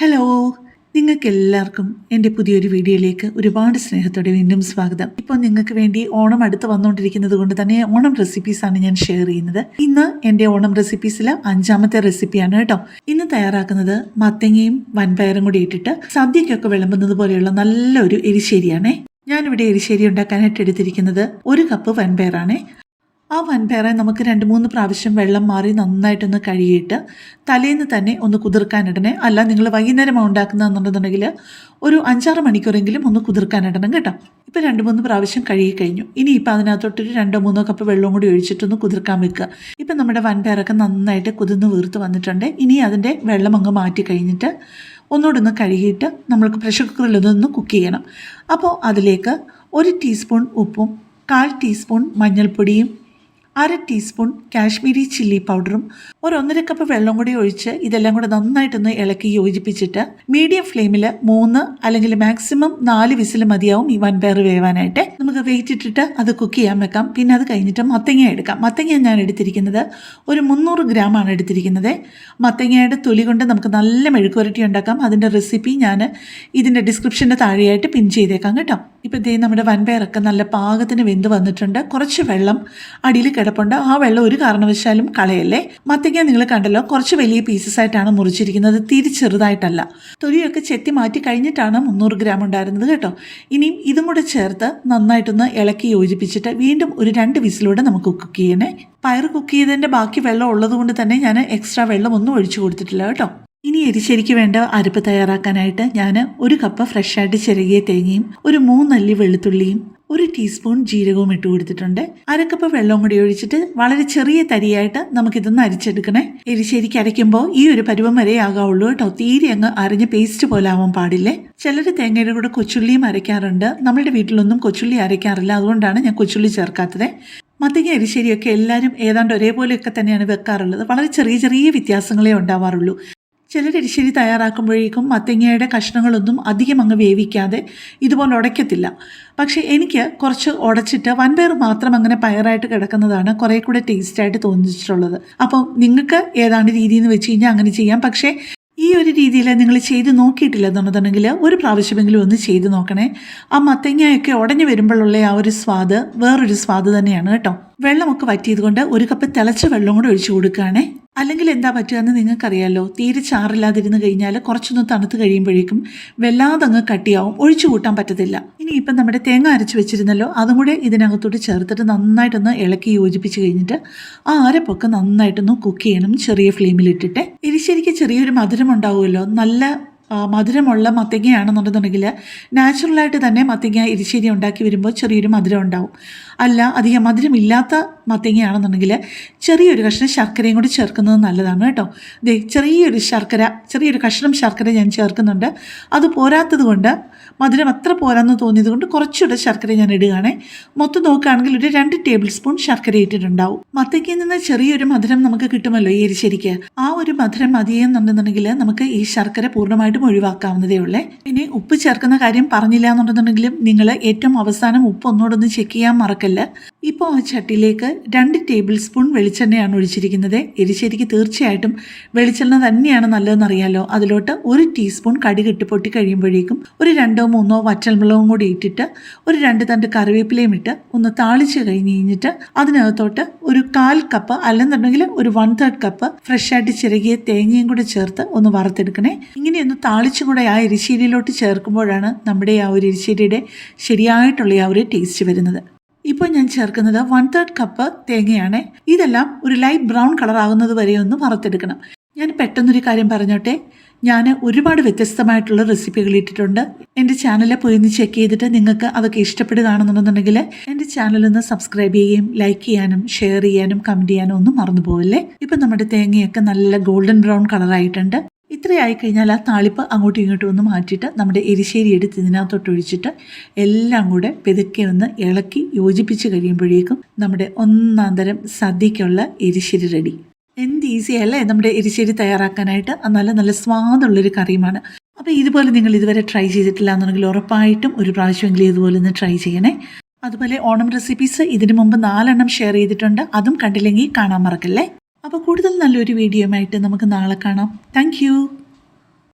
Hello നിങ്ങൾക്ക് എല്ലാവർക്കും എന്റെ പുതിയൊരു വീഡിയോയിലേക്ക് ഒരുപാട് സ്നേഹത്തോടെ വീണ്ടും സ്വാഗതം. ഇപ്പോൾ നിങ്ങൾക്ക് വേണ്ടി ഓണം അടുത്ത് വന്നുകൊണ്ടിരിക്കുന്നത് കൊണ്ട് തന്നെ ഓണം റെസിപ്പീസാണ് ഞാൻ ഷെയർ ചെയ്യുന്നത്. ഇന്ന് എന്റെ ഓണം റെസിപ്പീസിൽ അഞ്ചാമത്തെ റെസിപ്പിയാണ് കേട്ടോ. ഇന്ന് തയ്യാറാക്കുന്നത് മത്തങ്ങയും വൻപയറും കൂടി ഇട്ടിട്ട് സദ്യക്കൊക്കെ വിളമ്പുന്നത് പോലെയുള്ള നല്ലൊരു എരിശ്ശേരിയാണേ. ഞാനിവിടെ എരിശ്ശേരി ഉണ്ടാക്കാനായിട്ട് എടുത്തിരിക്കുന്നത് ഒരു കപ്പ് വൻപയറാണേ. ആ വൻപയറെ നമുക്ക് രണ്ട് മൂന്ന് പ്രാവശ്യം വെള്ളം മാറി നന്നായിട്ടൊന്ന് കഴുകിയിട്ട് തലേന്ന് തന്നെ ഒന്ന് കുതിർക്കാനിടണേ. അല്ല നിങ്ങൾ വൈകുന്നേരമാണ് ഉണ്ടാക്കുന്നതെന്നുണ്ടെന്നുണ്ടെങ്കിൽ ഒരു അഞ്ചാറ് മണിക്കൂറെങ്കിലും ഒന്ന് കുതിർക്കാനിടണം കേട്ടോ. ഇപ്പോൾ രണ്ട് മൂന്ന് പ്രാവശ്യം കഴുകി കഴിഞ്ഞു. ഇനി ഇപ്പോൾ അതിനകത്തോട്ടൊരു രണ്ടോ മൂന്നോ കപ്പ് വെള്ളവും കൂടി ഒഴിച്ചിട്ടൊന്ന് കുതിർക്കാൻ വെക്കുക. ഇപ്പം നമ്മുടെ വൻപയറൊക്കെ നന്നായിട്ട് കുതിർന്ന് വീർത്ത് വന്നിട്ടുണ്ട്. ഇനി അതിന്റെ വെള്ളം അങ്ങ് മാറ്റി കഴിഞ്ഞിട്ട് ഒന്നുകൂടെ ഒന്ന് കഴുകിയിട്ട് നമ്മൾക്ക് പ്രഷർ കുക്കറിൽ ഇതൊന്ന് കുക്ക് ചെയ്യണം. അപ്പോൾ അതിലേക്ക് ഒരു ടീസ്പൂൺ ഉപ്പും കാൽ ടീസ്പൂൺ മഞ്ഞൾപ്പൊടിയും അര ടീസ്പൂൺ കാശ്മീരി ചില്ലി പൗഡറും ഒരു ഒന്നര കപ്പ് വെള്ളം കൂടി ഒഴിച്ച് ഇതെല്ലാം കൂടെ നന്നായിട്ടൊന്ന് ഇളക്കി യോജിപ്പിച്ചിട്ട് മീഡിയം ഫ്ലെയിമിൽ മൂന്ന് അല്ലെങ്കിൽ മാക്സിമം നാല് വിസിൽ മതിയാവും ഈ വൻപയർ വേവാനായിട്ട്. നമുക്ക് വെയിറ്റ് ഇട്ടിട്ട് അത് കുക്ക് ചെയ്യാൻ വെക്കാം. പിന്നെ അത് കഴിഞ്ഞിട്ട് മത്തങ്ങ എടുക്കാം. മത്തങ്ങ ഞാൻ എടുത്തിരിക്കുന്നത് ഒരു മുന്നൂറ് ഗ്രാമാണ് എടുത്തിരിക്കുന്നത്. മത്തങ്ങയുടെ തൊലി കൊണ്ട് നമുക്ക് നല്ല മെഴുക്കുരട്ടി ഉണ്ടാക്കാം. അതിന്റെ റെസിപ്പി ഞാൻ ഇതിന്റെ ഡിസ്ക്രിപ്ഷന്റെ താഴെയായിട്ട് പിൻ ചെയ്തേക്കാം കേട്ടോ. ഇപ്പോൾ ഇതേ നമ്മുടെ വൻപയറൊക്കെ നല്ല പാകത്തിന് വെന്ത് വന്നിട്ടുണ്ട്. കുറച്ച് വെള്ളം അടിയിൽ കിടപ്പുണ്ട്. ആ വെള്ളം ഒരു കാരണവശാലും കളയല്ലേ? മത്തങ്ങ നിങ്ങൾ കണ്ടല്ലോ കുറച്ച് വലിയ പീസസ് ആയിട്ടാണ് മുറിച്ചിരിക്കുന്നത്. തിരി ചെറുതായിട്ടല്ല തൊലിയൊക്കെ ചെത്തി മാറ്റി കഴിഞ്ഞിട്ടാണ് മുന്നൂറ് ഗ്രാം ഉണ്ടായിരുന്നത് കേട്ടോ. ഇനിയും ഇതും കൂടെ ചേർത്ത് നന്നായിട്ടൊന്ന് ഇളക്കി യോജിപ്പിച്ചിട്ട് വീണ്ടും ഒരു രണ്ട് വിസിലൂടെ നമുക്ക് കുക്ക് ചെയ്യണേ. പയർ കുക്ക് ചെയ്തതിന്റെ ബാക്കി വെള്ളം ഉള്ളതുകൊണ്ട് തന്നെ ഞാൻ എക്സ്ട്രാ വെള്ളം ഒന്നും ഒഴിച്ചു കൊടുത്തിട്ടില്ല കേട്ടോ. ഇനി എരിശ്ശേരിക്ക് വേണ്ട അരപ്പ് തയ്യാറാക്കാനായിട്ട് ഞാൻ ഒരു കപ്പ് ഫ്രഷായിട്ട് ചിരകിയ തേങ്ങയും ഒരു മൂന്നല്ലി വെളുത്തുള്ളിയും ഒരു ടീസ്പൂൺ ജീരകവും ഇട്ട് കൊടുത്തിട്ടുണ്ട്. അരക്കപ്പ് വെള്ളവും കൂടി ഒഴിച്ചിട്ട് വളരെ ചെറിയ തരിയായിട്ട് നമുക്കിതൊന്ന് അരിച്ചെടുക്കണേ. എരിശ്ശേരിക്ക് അരയ്ക്കുമ്പോൾ ഈ ഒരു പരുവം വരെ ആകാവുള്ളൂ കേട്ടോ. തീരെ അങ്ങ് അരിഞ്ഞ് പേസ്റ്റ് പോലെ ആവാൻ പാടില്ലേ? ചിലർ തേങ്ങയുടെ കൂടെ കൊച്ചുള്ളിയും അരയ്ക്കാറുണ്ട്. നമ്മളുടെ വീട്ടിലൊന്നും കൊച്ചുള്ളി അരയ്ക്കാറില്ല. അതുകൊണ്ടാണ് ഞാൻ കൊച്ചുള്ളി ചേർക്കാത്തത്. മത്തങ്ങ എരിശ്ശേരിയൊക്കെ എല്ലാവരും ഏതാണ്ട് ഒരേപോലെയൊക്കെ തന്നെയാണ് വെക്കാറുള്ളത്. വളരെ ചെറിയ ചെറിയ വ്യത്യാസങ്ങളേ ഉണ്ടാവാറുള്ളൂ. ചിലർ എരിശ്ശേരി തയ്യാറാക്കുമ്പോഴേക്കും മത്തങ്ങയുടെ കഷ്ണങ്ങളൊന്നും അധികം അങ്ങ് വേവിക്കാതെ ഇതുപോലെ ഉടയ്ക്കത്തില്ല. പക്ഷേ എനിക്ക് കുറച്ച് ഉടച്ചിട്ട് വൻപയർ മാത്രം അങ്ങനെ പയറായിട്ട് കിടക്കുന്നതാണ് കുറേ കൂടെ ടേസ്റ്റായിട്ട് തോന്നിച്ചിട്ടുള്ളത്. അപ്പോൾ നിങ്ങൾക്ക് ഏതാണ്ട് രീതി എന്ന് വെച്ച് കഴിഞ്ഞാൽ അങ്ങനെ ചെയ്യാം. പക്ഷേ ഈ ഒരു രീതിയിൽ നിങ്ങൾ ചെയ്ത് നോക്കിയിട്ടില്ല എന്നുണ്ടെന്നുണ്ടെങ്കിൽ ഒരു പ്രാവശ്യമെങ്കിലും ഒന്ന് ചെയ്ത് നോക്കണേ. ആ മത്തങ്ങയൊക്കെ ഉടഞ്ഞു വരുമ്പോഴുള്ള ആ ഒരു സ്വാദ് വേറൊരു സ്വാദ് തന്നെയാണ് കേട്ടോ. വെള്ളമൊക്കെ വറ്റിയത് കൊണ്ട് ഒരു കപ്പ് തിളച്ച വെള്ളം കൂടെ ഒഴിച്ചു കൊടുക്കുകയാണേ. അല്ലെങ്കിൽ എന്താ പറ്റുകയെന്ന് നിങ്ങൾക്കറിയാലോ. തീരെ ചാറില്ലാതിരുന്ന് കഴിഞ്ഞാൽ കുറച്ചൊന്ന് തണുത്ത് കഴിയുമ്പോഴേക്കും വല്ലാതെ അങ്ങ് കട്ടിയാവും. ഒഴിച്ചു കൂട്ടാൻ പറ്റത്തില്ല. ഇനി ഇപ്പം നമ്മുടെ തേങ്ങ അരച്ച് വെച്ചിരുന്നല്ലോ അതും കൂടെ ഇതിനകത്തോട്ട് ചേർത്തിട്ട് നന്നായിട്ടൊന്ന് ഇളക്കി യോജിപ്പിച്ച് കഴിഞ്ഞിട്ട് ആ അരപ്പൊക്കെ നന്നായിട്ടൊന്ന് കുക്ക് ചെയ്യണം ചെറിയ ഫ്ലെയിമിലിട്ടിട്ട്. എരിശ്ശേരിക്ക് ചെറിയൊരു മധുരം ഉണ്ടാവുമല്ലോ. നല്ല മധുരമുള്ള മത്തങ്ങയാണെന്നുണ്ടെന്നുണ്ടെങ്കിൽ നാച്ചുറലായിട്ട് തന്നെ മത്തങ്ങ എരിശ്ശേരി ഉണ്ടാക്കി വരുമ്പോൾ ചെറിയൊരു മധുരം ഉണ്ടാവും. അല്ല അധികം മധുരമില്ലാത്ത മത്തങ്ങയാണെന്നുണ്ടെങ്കിൽ ചെറിയൊരു കഷ്ണം ശർക്കരയും കൂടി ചേർക്കുന്നത് നല്ലതാണ് കേട്ടോ. ദേ ചെറിയൊരു ശർക്കര ചെറിയൊരു കഷ്ണം ശർക്കര ഞാൻ ചേർക്കുന്നുണ്ട്. അത് പോരാത്തത് കൊണ്ട് മധുരം അത്ര പോരാന്ന് തോന്നിയത് കൊണ്ട് കുറച്ചുകൂടെ ശർക്കര ഞാൻ ഇടുകയാണേ. മൊത്തം നോക്കുകയാണെങ്കിൽ ഒരു രണ്ട് ടേബിൾ സ്പൂൺ ശർക്കര ഇട്ടിട്ടുണ്ടാവും. മത്തയ്ക്കയിൽ നിന്ന് ചെറിയൊരു മധുരം നമുക്ക് കിട്ടുമല്ലോ ഈ എരിശ്ശേരിക്ക്. ആ ഒരു മധുരം മതിയെന്നുണ്ടെന്നുണ്ടെങ്കിൽ നമുക്ക് ഈ ശർക്കര പൂർണമായിട്ടും ഒഴിവാക്കാവുന്നതേ ഉള്ളേ. ഇനി ഉപ്പ് ചേർക്കുന്ന കാര്യം പറഞ്ഞില്ല എന്നുണ്ടെന്നുണ്ടെങ്കിലും നിങ്ങൾ ഏറ്റവും അവസാനം ഉപ്പ് ഒന്നുകൂടെ ചെക്ക് ചെയ്യാൻ മറക്കല്ല. ഇപ്പോൾ ആ ചട്ടിയിലേക്ക് രണ്ട് ടേബിൾ സ്പൂൺ വെളിച്ചെണ്ണയാണ് ഒഴിച്ചിരിക്കുന്നത്. എരിശ്ശേരിക്ക് തീർച്ചയായിട്ടും വെളിച്ചെണ്ണ തന്നെയാണ് നല്ലതെന്ന് അറിയാലോ അതിലോട്ട് ഒരു ടീസ്പൂൺ കടുകിട്ട് പൊട്ടി കഴിയുമ്പോഴേക്കും ഒരു രണ്ടോ മൂന്നോ വറ്റൽമുളകും കൂടി ഇട്ടിട്ട് ഒരു രണ്ട് തണ്ട് കറിവേപ്പിലയും ഇട്ട് ഒന്ന് താളിച്ച് കഴിഞ്ഞ് കഴിഞ്ഞിട്ട് അതിനകത്തോട്ട് ഒരു കാൽ കപ്പ് അല്ലെന്നുണ്ടെങ്കിൽ ഒരു വൺ തേർഡ് കപ്പ് ഫ്രഷായിട്ട് ചിരകിയ തേങ്ങയും കൂടെ ചേർത്ത് ഒന്ന് വറുത്തെടുക്കണേ. ഇങ്ങനെ ഒന്ന് താളിച്ചും കൂടെ ആ എരിശ്ശേരിയിലോട്ട് ചേർക്കുമ്പോഴാണ് നമ്മുടെ ആ ഒരു എരിശ്ശേരിയുടെ ശരിയായിട്ടുള്ള ആ ഒരു ടേസ്റ്റ് വരുന്നത്. ഇപ്പോൾ ഞാൻ ചേർക്കുന്നത് വൺ തേർഡ് കപ്പ് തേങ്ങയാണ്. ഇതെല്ലാം ഒരു ലൈറ്റ് ബ്രൗൺ കളർ ആകുന്നത് വരെ ഒന്ന് വറുത്തെടുക്കണം. ഞാൻ പെട്ടെന്നൊരു കാര്യം പറഞ്ഞോട്ടെ? ഞാൻ ഒരുപാട് വ്യത്യസ്തമായിട്ടുള്ള റെസിപ്പികൾ ഇട്ടിട്ടുണ്ട്. എന്റെ ചാനലിൽ പോയി ഒന്ന് ചെക്ക് ചെയ്തിട്ട് നിങ്ങൾക്ക് അതൊക്കെ ഇഷ്ടപ്പെടുകയാണെന്നുണ്ടെന്നുണ്ടെങ്കിൽ എന്റെ ചാനലൊന്ന് സബ്സ്ക്രൈബ് ചെയ്യുകയും ലൈക്ക് ചെയ്യാനും ഷെയർ ചെയ്യാനും കമന്റ് ചെയ്യാനും ഒന്നും മറന്നു പോവല്ലേ ഇപ്പം നമ്മുടെ തേങ്ങയൊക്കെ നല്ല ഗോൾഡൻ ബ്രൗൺ കളറായിട്ടുണ്ട് ഇത്രയായി കഴിഞ്ഞാൽ ആ താളിപ്പ് അങ്ങോട്ടും ഇങ്ങോട്ടും ഒന്ന് മാറ്റിയിട്ട് നമ്മുടെ എരിശ്ശേരി എടുത്ത് ഇതിനകത്തോട്ട് ഒഴിച്ചിട്ട് എല്ലാം കൂടെ പെതുക്കെ ഒന്ന് ഇളക്കി യോജിപ്പിച്ച് കഴിയുമ്പോഴേക്കും നമ്മുടെ ഒന്നാം തരം സദ്യക്കുള്ള എരിശ്ശേരി റെഡി എന്ത് ഈസി അല്ലേ നമ്മുടെ എരിശ്ശേരി തയ്യാറാക്കാനായിട്ട്? നല്ല നല്ല സ്വാദുള്ളൊരു കറിയുമാണ്. അപ്പോൾ ഇതുപോലെ നിങ്ങൾ ഇതുവരെ ട്രൈ ചെയ്തിട്ടില്ല എന്നുണ്ടെങ്കിൽ ഉറപ്പായിട്ടും ഒരു പ്രാവശ്യമെങ്കിലും ഇതുപോലെ ഒന്ന് ട്രൈ ചെയ്യണേ. അതുപോലെ ഓണം റെസിപ്പീസ് ഇതിനു മുമ്പ് നാലെണ്ണം ഷെയർ ചെയ്തിട്ടുണ്ട്. അതും കണ്ടില്ലെങ്കിൽ കാണാൻ മറക്കല്ലേ? അപ്പോൾ കൂടുതൽ നല്ലൊരു വീഡിയോയുമായിട്ട് നമുക്ക് നാളെ കാണാം. താങ്ക്